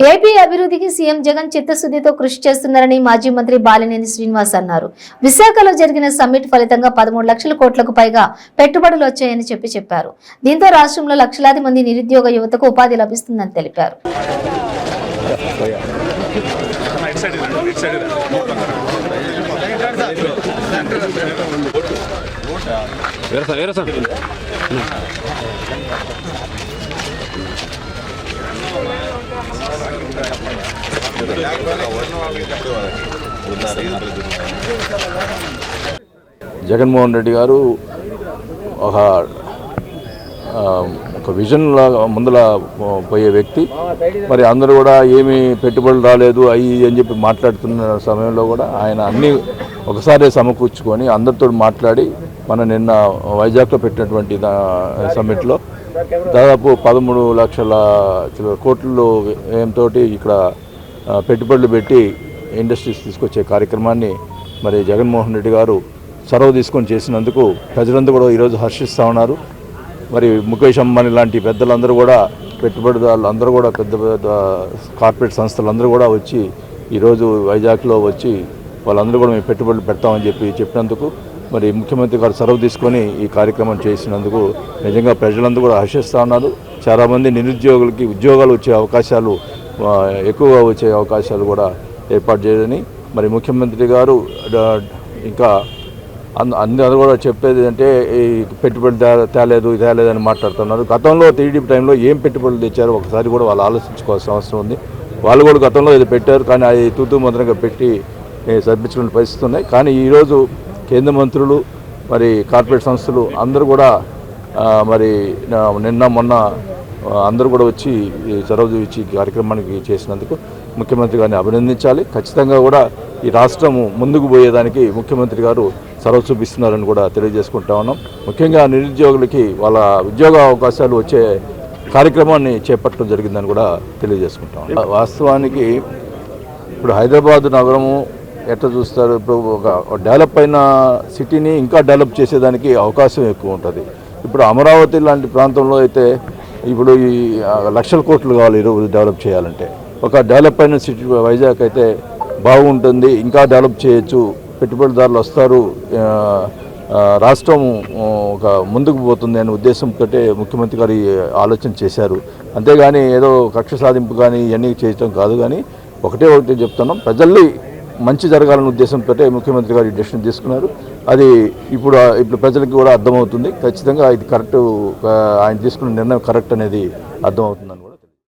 AP అభివృద్ధికి CM Jagan చిత్తశుద్ధితో కృషి చేస్తున్నారని మాజీ మంత్రి బాలినేని శ్రీనివాస్ అన్నారు. విశాఖలో జరిగిన సమ్మిట్ ఫలితంగా పదమూడు లక్షల కోట్లకు పైగా పెట్టుబడులు వచ్చాయని చెప్పి చెప్పారు. దీంతో రాష్ట్రంలో లక్షలాది మంది నిరుద్యోగ యువతకు ఉపాధి లభిస్తుందని తెలిపారు. వేరే జగన్మోహన్ రెడ్డి గారు ఒక ఒక విజన్ లాగా ముందల పోయే వ్యక్తి. మరి అందరూ కూడా ఏమి పెట్టుబడులు రాలేదు అయ్యి అని చెప్పి మాట్లాడుతున్న సమయంలో కూడా ఆయన అన్నీ ఒకసారి సమకూర్చుకొని అందరితో మాట్లాడి మన నిన్న వైజాగ్లో పెట్టినటువంటి సమ్మిట్లో దాదాపు పదమూడు లక్షల కోట్లు ఏంతో ఇక్కడ పెట్టుబడులు పెట్టి ఇండస్ట్రీస్ తీసుకొచ్చే కార్యక్రమాన్ని మరి జగన్మోహన్ రెడ్డి గారు చొరవ తీసుకొని చేసినందుకు ప్రజలందరూ కూడా ఈరోజు హర్షిస్తూ ఉన్నారు. మరి ముఖేష్ అంబానీ లాంటి పెద్దలందరూ కూడా పెట్టుబడిదారులు అందరూ కూడా పెద్ద పెద్ద కార్పొరేట్ సంస్థలు అందరూ కూడా వచ్చి ఈరోజు వైజాగ్లో వచ్చి వాళ్ళందరూ కూడా మేము పెట్టుబడులు పెడతామని చెప్పి చెప్పినందుకు మరి ముఖ్యమంత్రి గారు చొరవ తీసుకొని ఈ కార్యక్రమం చేసినందుకు నిజంగా ప్రజలందరూ కూడా హర్షిస్తూ ఉన్నారు. చాలామంది నిరుద్యోగులకి ఉద్యోగాలు వచ్చే అవకాశాలు ఎక్కువగా వచ్చే అవకాశాలు కూడా ఏర్పాటు చేయదని మరి ముఖ్యమంత్రి గారు ఇంకా అంద అందరూ కూడా చెప్పేది అంటే ఈ పెట్టుబడి తే- తేలేదు ఇది తేలేదు అని మాట్లాడుతున్నారు. గతంలో టీడీపీ టైంలో ఏం పెట్టుబడులు తెచ్చారో ఒకసారి కూడా వాళ్ళు ఆలోచించుకోవాల్సిన అవసరం ఉంది. వాళ్ళు కూడా గతంలో ఇది పెట్టారు కానీ అది తూతూ మంత్రంగా పెట్టి సర్పించుకునే పరిస్థితి ఉన్నాయి. కానీ ఈరోజు కేంద్ర మంత్రులు మరి కార్పొరేట్ సంస్థలు అందరూ కూడా మరి నిన్న మొన్న అందరూ కూడా వచ్చి ఈ చొరవ చూపించి కార్యక్రమానికి చేసినందుకు ముఖ్యమంత్రి గారిని అభినందించాలి. ఖచ్చితంగా కూడా ఈ రాష్ట్రము ముందుకు పోయేదానికి ముఖ్యమంత్రి గారు చొరవ చూపిస్తున్నారని కూడా తెలియజేసుకుంటా ఉన్నాం. ముఖ్యంగా నిరుద్యోగులకి వాళ్ళ ఉద్యోగ అవకాశాలు వచ్చే కార్యక్రమాన్ని చేపట్టడం జరిగిందని కూడా తెలియజేసుకుంటాం ఉన్నాం. వాస్తవానికి ఇప్పుడు హైదరాబాద్ నగరము ఎట్లా చూస్తారు? ఇప్పుడు ఒక డెవలప్ అయిన సిటీని ఇంకా డెవలప్ చేసేదానికి అవకాశం ఎక్కువ ఉంటుంది. ఇప్పుడు అమరావతి లాంటి ప్రాంతంలో అయితే ఇప్పుడు ఈ లక్షల కోట్లు కావాలి ఈరోజు డెవలప్ చేయాలంటే. ఒక డెవలప్ అయిన సిటీ వైజాగ్ అయితే బాగుంటుంది ఇంకా డెవలప్ చేయొచ్చు. పెట్టుబడిదారులు వస్తారు రాష్ట్రం ఒక ముందుకు పోతుంది అనే ఉద్దేశంతో ముఖ్యమంత్రి గారు ఆలోచన చేశారు. అంతేగాని ఏదో కక్ష సాధింపు కానీ ఇవన్నీ చేయటం కాదు కానీ ఒకటే ఒకటి చెప్తున్నాం. ప్రజల్ని మంచి జరగాలనే ఉద్దేశంతో ముఖ్యమంత్రి గారు ఈ డెసిషన్ తీసుకున్నారు. అది ఇప్పుడు ఇప్పుడు ప్రజలకు కూడా అర్థమవుతుంది. ఖచ్చితంగా ఇది కరెక్ట్ ఆయన తీసుకున్న నిర్ణయం కరెక్ట్ అనేది అర్థమవుతుంది